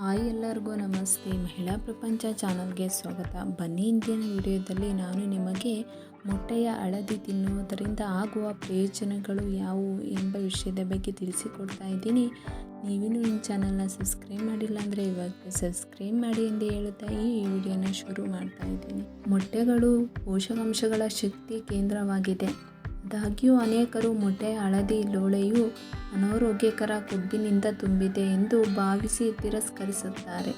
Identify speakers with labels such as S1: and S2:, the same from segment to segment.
S1: Hi ಎಲ್ಲರಿಗೂ ನಮಸ್ತೆ. ಮಹಿಳಾ ಪ್ರಪಂಚ ಚಾನಲ್ಗೆ ಸ್ವಾಗತ. ಬನ್ನಿ, ಇಂದಿನ ವಿಡಿಯೋದಲ್ಲಿ ನಾನು ನಿಮಗೆ ಮೊಟ್ಟೆಯ ಹಳದಿ ತಿನ್ನುವುದರಿಂದ ಆಗುವ ಪ್ರಯೋಜನಗಳು ಯಾವುವು ಎಂಬ ವಿಷಯದ ಬಗ್ಗೆ ತಿಳಿಸಿಕೊಡ್ತಾ ಇದ್ದೀನಿ. ನೀವಿನ್ನೂ ಈ ಚಾನಲ್ನ ಸಬ್ಸ್ಕ್ರೈಬ್ ಮಾಡಿಲ್ಲ ಅಂದರೆ ಇವಾಗ ಸಬ್ಸ್ಕ್ರೈಬ್ ಮಾಡಿ ಎಂದು ಹೇಳುತ್ತಾ ಈ ವಿಡಿಯೋನ ಶುರು ಮಾಡ್ತಾ ಇದ್ದೀನಿ. ಮೊಟ್ಟೆಗಳು ಪೋಷಕಾಂಶಗಳ ಶಕ್ತಿ ಕೇಂದ್ರವಾಗಿದೆ. ಆದಾಗ್ಯೂ ಅನೇಕರು ಮೊಟ್ಟೆ, ಹಳದಿ, ಲೋಳೆಯು ಅನಾರೋಗ್ಯಕರ ಕೊಬ್ಬಿನಿಂದ ತುಂಬಿದೆ ಎಂದು ಭಾವಿಸಿ ತಿರಸ್ಕರಿಸುತ್ತಾರೆ.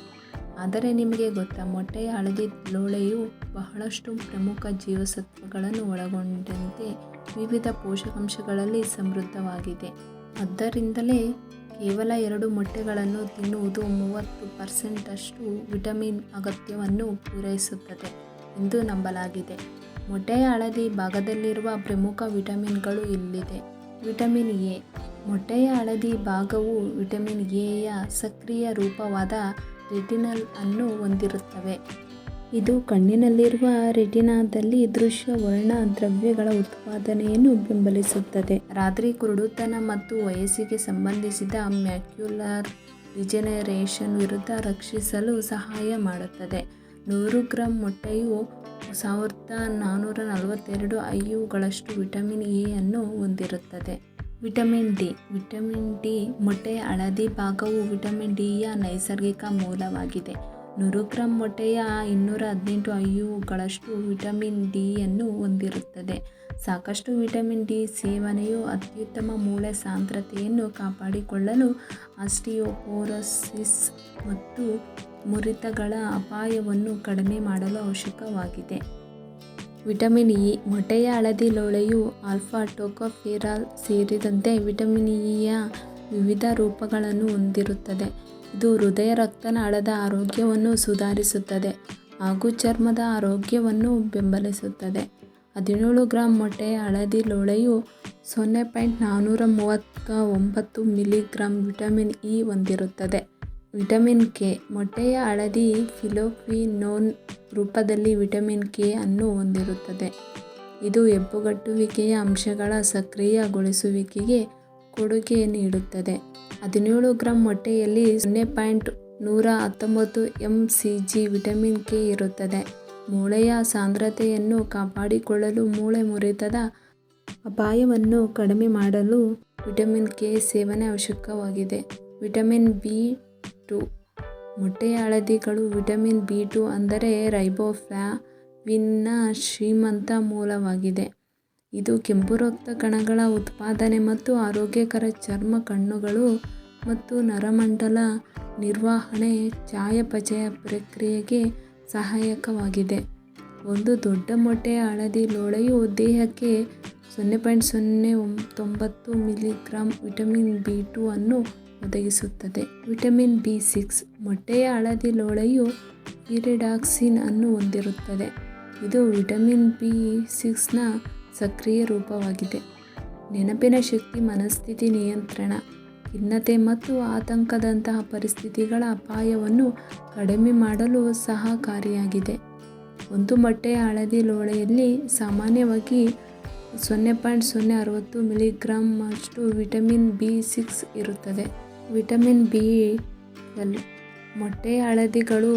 S1: ಆದರೆ ನಿಮಗೆ ಗೊತ್ತಾ ಮೊಟ್ಟೆಯ ಹಳದಿ, ಲೋಳೆಯು ಬಹಳಷ್ಟು ಪ್ರಮುಖ ಜೀವಸತ್ವಗಳನ್ನು ಒಳಗೊಂಡಂತೆ ವಿವಿಧ ಪೋಷಕಾಂಶಗಳಲ್ಲಿ ಸಮೃದ್ಧವಾಗಿದೆ. ಆದ್ದರಿಂದಲೇ ಕೇವಲ ಎರಡು ಮೊಟ್ಟೆಗಳನ್ನು ತಿನ್ನುವುದು ಮೂವತ್ತು ಪರ್ಸೆಂಟಷ್ಟು ವಿಟಮಿನ್ ಅಗತ್ಯವನ್ನು ಪೂರೈಸುತ್ತದೆ ಎಂದು ನಂಬಲಾಗಿದೆ. ಮೊಟ್ಟೆಯ ಹಳದಿ ಭಾಗದಲ್ಲಿರುವ ಪ್ರಮುಖ ವಿಟಮಿನ್ಗಳು ಇಲ್ಲಿದೆ. Vitamin A. ಮೊಟ್ಟೆಯ ಹಳದಿ ಭಾಗವು ವಿಟಮಿನ್ ಎಯ ಸಕ್ರಿಯ ರೂಪವಾದ ರೆಟಿನಲ್ ಅನ್ನು ಹೊಂದಿರುತ್ತವೆ. ಇದು ಕಣ್ಣಿನಲ್ಲಿರುವ ರೆಟಿನಾದಲ್ಲಿ ದೃಶ್ಯ ವರ್ಣ ದ್ರವ್ಯಗಳ ಉತ್ಪಾದನೆಯನ್ನು ಬೆಂಬಲಿಸುತ್ತದೆ. ರಾತ್ರಿ ಕುರುಡುತನ ಮತ್ತು ವಯಸ್ಸಿಗೆ ಸಂಬಂಧಿಸಿದ ಮ್ಯಾಕ್ಯುಲರ್ ಡಿಜೆನರೇಷನ್ ವಿರುದ್ಧ ರಕ್ಷಿಸಲು ಸಹಾಯ ಮಾಡುತ್ತದೆ. ನೂರು ಗ್ರಾಂ ಮೊಟ್ಟೆಯು ಸಾವಿರದ ನಾನ್ನೂರ ನಲವತ್ತೆರಡು ಐಯುಗಳಷ್ಟು ವಿಟಮಿನ್ ಎ ಅನ್ನು ಹೊಂದಿರುತ್ತದೆ. Vitamin D. ವಿಟಮಿನ್ ಡಿ ಮೊಟ್ಟೆಯ ಹಳದಿ ಭಾಗವು ವಿಟಮಿನ್ ಡಿಯ ನೈಸರ್ಗಿಕ ಮೂಲವಾಗಿದೆ. ನೂರು ಗ್ರಾಂ ಮೊಟ್ಟೆಯ ಇನ್ನೂರ ಹದಿನೆಂಟು ಐಯುಗಳಷ್ಟು ವಿಟಮಿನ್ ಡಿಯನ್ನು ಹೊಂದಿರುತ್ತದೆ. ಸಾಕಷ್ಟು ವಿಟಮಿನ್ ಡಿ ಸೇವನೆಯು ಅತ್ಯುತ್ತಮ ಮೂಳೆ ಸಾಂದ್ರತೆಯನ್ನು ಕಾಪಾಡಿಕೊಳ್ಳಲು ಆಸ್ಟಿಯೋಪೋರೋಸಿಸ್ ಮತ್ತು ಮುರಿತಗಳ ಅಪಾಯವನ್ನು ಕಡಿಮೆ ಮಾಡಲು ಅವಶ್ಯಕವಾಗಿದೆ. ವಿಟಮಿನ್ ಇ, ಮೊಟ್ಟೆಯ ಹಳದಿ ಲೋಳೆಯು ಆಲ್ಫಾ, ಟೋಕೋಫೆರಾಲ್ ಸೇರಿದಂತೆ ವಿಟಮಿನ್ ಇಯ ವಿವಿಧ ರೂಪಗಳನ್ನು ಹೊಂದಿರುತ್ತದೆ. ಇದು ಹೃದಯ ರಕ್ತನಾಳದ ಆರೋಗ್ಯವನ್ನು ಸುಧಾರಿಸುತ್ತದೆ ಹಾಗೂ ಚರ್ಮದ ಆರೋಗ್ಯವನ್ನು ಬೆಂಬಲಿಸುತ್ತದೆ. ಹದಿನೇಳು ಗ್ರಾಂ ಮೊಟ್ಟೆಯ ಹಳದಿ ಲೋಳೆಯು ಸೊನ್ನೆ ಪಾಯಿಂಟ್ ನಾನ್ನೂರ ಮೂವತ್ತ ಒಂಬತ್ತು ಮಿಲಿಗ್ರಾಂ ವಿಟಮಿನ್ ಇ ಹೊಂದಿರುತ್ತದೆ. ವಿಟಮಿನ್ ಕೆ, ಮೊಟ್ಟೆಯ ಹಳದಿ ಫಿಲೋಫಿನೋನ್ ರೂಪದಲ್ಲಿ ವಿಟಮಿನ್ ಕೆ ಅನ್ನು ಹೊಂದಿರುತ್ತದೆ. ಇದು ಹೆಪ್ಪುಗಟ್ಟುವಿಕೆಯ ಅಂಶಗಳ ಸಕ್ರಿಯಗೊಳಿಸುವಿಕೆಗೆ ಕೊಡುಗೆ ನೀಡುತ್ತದೆ. ಹದಿನೇಳು ಗ್ರಾಂ ಮೊಟ್ಟೆಯಲ್ಲಿ ಸೊನ್ನೆ ಪಾಯಿಂಟ್ ನೂರ ಹತ್ತೊಂಬತ್ತು M C G vitamin K ಇರುತ್ತದೆ. ಮೂಳೆಯ ಸಾಂದ್ರತೆಯನ್ನು ಕಾಪಾಡಿಕೊಳ್ಳಲು ಮೂಳೆ ಮುರಿತದ ಅಪಾಯವನ್ನು ಕಡಿಮೆ ಮಾಡಲು ವಿಟಮಿನ್ ಕೆ ಸೇವನೆ ಅವಶ್ಯಕವಾಗಿದೆ. ವಿಟಮಿನ್ ಬಿ ಟು ಮೊಟ್ಟೆಯ ಹಳದಿಗಳು ವಿಟಮಿನ್ ಬಿ ಟು ಅಂದರೆ ರೈಬೋಫ್ಲಾವಿನ್ನ ಶ್ರೀಮಂತ ಮೂಲವಾಗಿದೆ. ಇದು ಕೆಂಪು ರಕ್ತ ಕಣಗಳ ಉತ್ಪಾದನೆ ಮತ್ತು ಆರೋಗ್ಯಕರ ಚರ್ಮ ಕಣ್ಣುಗಳು ಮತ್ತು ನರಮಂಡಲ ನಿರ್ವಹಣೆ ಚಯಾಪಚಯ ಪ್ರಕ್ರಿಯೆಗೆ ಸಹಾಯಕವಾಗಿದೆ. ಒಂದು ದೊಡ್ಡ ಮೊಟ್ಟೆಯ ಹಳದಿ ಲೋಳೆಯು ದೇಹಕ್ಕೆ ಸೊನ್ನೆ ಪಾಯಿಂಟ್ ಸೊನ್ನೆ ತೊಂಬತ್ತು ಮಿಲಿಗ್ರಾಮ್ ವಿಟಮಿನ್ ಬಿ ಟು ಅನ್ನು ಒದಗಿಸುತ್ತದೆ. ವಿಟಮಿನ್ ಬಿ ಸಿಕ್ಸ್ ಮೊಟ್ಟೆಯ ಹಳದಿ ಲೋಳೆಯು ಇರಿಡಾಕ್ಸಿನ್ ಅನ್ನು ಹೊಂದಿರುತ್ತದೆ. ಇದು ವಿಟಮಿನ್ ಬಿ ಸಿಕ್ಸ್ನ ಸಕ್ರಿಯ ರೂಪವಾಗಿದೆ. ನೆನಪಿನ ಶಕ್ತಿ, ಮನಸ್ಥಿತಿ ನಿಯಂತ್ರಣ. ಖಿನ್ನತೆ ಮತ್ತು ಆತಂಕದಂತಹ ಪರಿಸ್ಥಿತಿಗಳ ಅಪಾಯವನ್ನು ಕಡಿಮೆ ಮಾಡಲು ಸಹಕಾರಿಯಾಗಿದೆ. ಒಂದು ಮೊಟ್ಟೆಯ ಹಳದಿ ಲೋಳೆಯಲ್ಲಿ ಸಾಮಾನ್ಯವಾಗಿ ಸೊನ್ನೆ ಪಾಯಿಂಟ್ ಸೊನ್ನೆ ಅರವತ್ತು ಮಿಲಿಗ್ರಾಮ್ ಅಷ್ಟು ವಿಟಮಿನ್ ಬಿ ಸಿಕ್ಸ್ ಇರುತ್ತದೆ. ವಿಟಮಿನ್ ಬಿ ಟ್ವೆಲ್ ಮೊಟ್ಟೆಯ ಹಳದಿಗಳು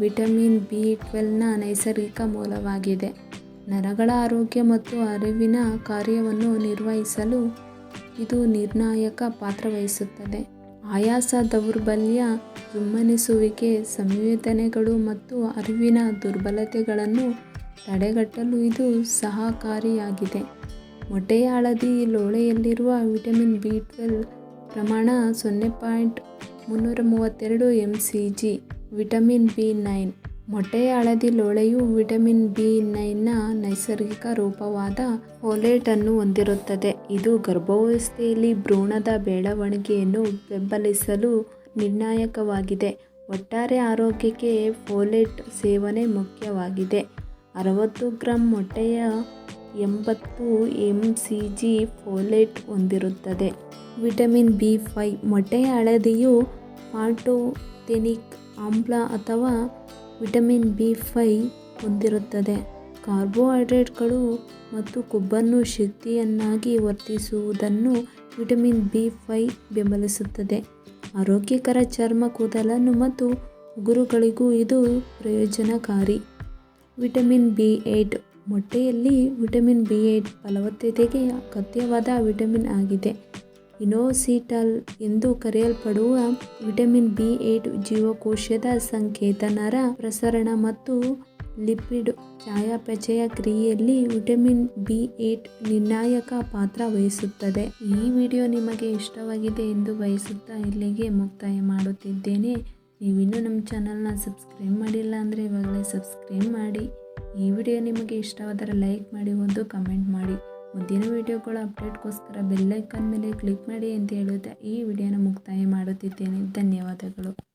S1: ವಿಟಮಿನ್ ಬಿ ಟ್ವೆಲ್ನ ನೈಸರ್ಗಿಕ ಮೂಲವಾಗಿದೆ. ನರಗಳ ಆರೋಗ್ಯ ಮತ್ತು ಅರಿವಿನ ಕಾರ್ಯವನ್ನು ನಿರ್ವಹಿಸಲು ಇದು ನಿರ್ಣಾಯಕ ಪಾತ್ರ ವಹಿಸುತ್ತದೆ ಆಯಾಸ, ದೌರ್ಬಲ್ಯ ಜುಮ್ಮನಿಸುವಿಕೆ ಸಂವೇದನೆಗಳು ಮತ್ತು ಅರಿವಿನ ದುರ್ಬಲತೆಗಳನ್ನು ತಡೆಗಟ್ಟಲು ಇದು ಸಹಕಾರಿಯಾಗಿದೆ. ಮೊಟ್ಟೆಯ ಹಳದಿ ಲೋಳೆಯಲ್ಲಿರುವ ವಿಟಮಿನ್ ಬಿ ಟ್ವೆಲ್ ಪ್ರಮಾಣ ಸೊನ್ನೆ ಪಾಯಿಂಟ್ ಮುನ್ನೂರ ಮೂವತ್ತೆರಡು M C G, vitamin B nine. ಮೊಟ್ಟೆಯ ಹಳದಿ ಲೋಳೆಯು ವಿಟಮಿನ್ ಬಿ ನೈನ್ನ ನೈಸರ್ಗಿಕ ರೂಪವಾದ ಫೋಲೇಟನ್ನು ಹೊಂದಿರುತ್ತದೆ. ಇದು ಗರ್ಭಾವಸ್ಥೆಯಲ್ಲಿ ಭ್ರೂಣದ ಬೆಳವಣಿಗೆಯನ್ನು ಬೆಂಬಲಿಸಲು ನಿರ್ಣಾಯಕವಾಗಿದೆ. ಒಟ್ಟಾರೆ ಆರೋಗ್ಯಕ್ಕೆ ಫೋಲೇಟ್ ಸೇವನೆ ಮುಖ್ಯವಾಗಿದೆ. ಅರವತ್ತು ಗ್ರಾಂ ಮೊಟ್ಟೆಯ ಎಂಬತ್ತು ಎಂ ಸಿ ಜಿ ಫೋಲೇಟ್ ಹೊಂದಿರುತ್ತದೆ. ವಿಟಮಿನ್ ಬಿ ಫೈ ಮೊಟ್ಟೆಯ ಹಳದಿಯು ಫಾಟೋಥೆನಿಕ್ ಆಮ್ಲ ಅಥವಾ ವಿಟಮಿನ್ ಬಿ ಫೈ ಹೊಂದಿರುತ್ತದೆ. ಕಾರ್ಬೋಹೈಡ್ರೇಟ್ಗಳು ಮತ್ತು ಕೊಬ್ಬನ್ನು ಶಕ್ತಿಯನ್ನಾಗಿ ವರ್ತಿಸುವುದನ್ನು ವಿಟಮಿನ್ ಬಿ ಫೈ ಬೆಂಬಲಿಸುತ್ತದೆ. ಆರೋಗ್ಯಕರ ಚರ್ಮ ಕೂದಲನ್ನು ಮತ್ತು ಉಗುರುಗಳಿಗೂ ಇದು ಪ್ರಯೋಜನಕಾರಿ. ವಿಟಮಿನ್ ಬಿ ಏಟ್ ಮೊಟ್ಟೆಯಲ್ಲಿ ವಿಟಮಿನ್ ಬಿ ಏಟ್ ಫಲವತ್ತತೆಗೆ ಅಗತ್ಯವಾದ ವಿಟಮಿನ್ ಆಗಿದೆ. ಇನೋಸಿಟಲ್ ಎಂದು ಕರೆಯಲ್ಪಡುವ ವಿಟಮಿನ್ ಬಿ ಏಟ್ ಜೀವಕೋಶದ ಸಂಕೇತ ನರ ಪ್ರಸರಣ ಮತ್ತು ಲಿಪಿಡ್ ಚಯಾಪಚಯ ಕ್ರಿಯೆಯಲ್ಲಿ ವಿಟಮಿನ್ ಬಿ ಏಟ್ ನಿರ್ಣಾಯಕ ಪಾತ್ರ ವಹಿಸುತ್ತದೆ. ಈ ವಿಡಿಯೋ ನಿಮಗೆ ಇಷ್ಟವಾಗಿದೆ ಎಂದು ಬಯಸುತ್ತಾ ಇಲ್ಲಿಗೆ ಮುಕ್ತಾಯ ಮಾಡುತ್ತಿದ್ದೇನೆ. ನೀವಿನ್ನೂ ನಮ್ಮ ಚಾನಲ್ನ ಸಬ್ಸ್ಕ್ರೈಬ್ ಮಾಡಿಲ್ಲ ಅಂದರೆ ಇವಾಗಲೇ ಸಬ್ಸ್ಕ್ರೈಬ್ ಮಾಡಿ. ಈ ವಿಡಿಯೋ ನಿಮಗೆ ಇಷ್ಟವಾದರೆ ಲೈಕ್ ಮಾಡಿ, ಒಂದು ಕಮೆಂಟ್ ಮಾಡಿ. ಮುಂದಿನ ವಿಡಿಯೋಗಳ ಅಪ್ಡೇಟ್ಗೋಸ್ಕರ ಬೆಲ್ಲೈಕನ್ ಮೇಲೆ ಕ್ಲಿಕ್ ಮಾಡಿ ಅಂತ ಹೇಳುತ್ತಾ ಈ ವಿಡಿಯೋನ ಮುಕ್ತಾಯ ಮಾಡುತ್ತಿದ್ದೇನೆ. ಧನ್ಯವಾದಗಳು.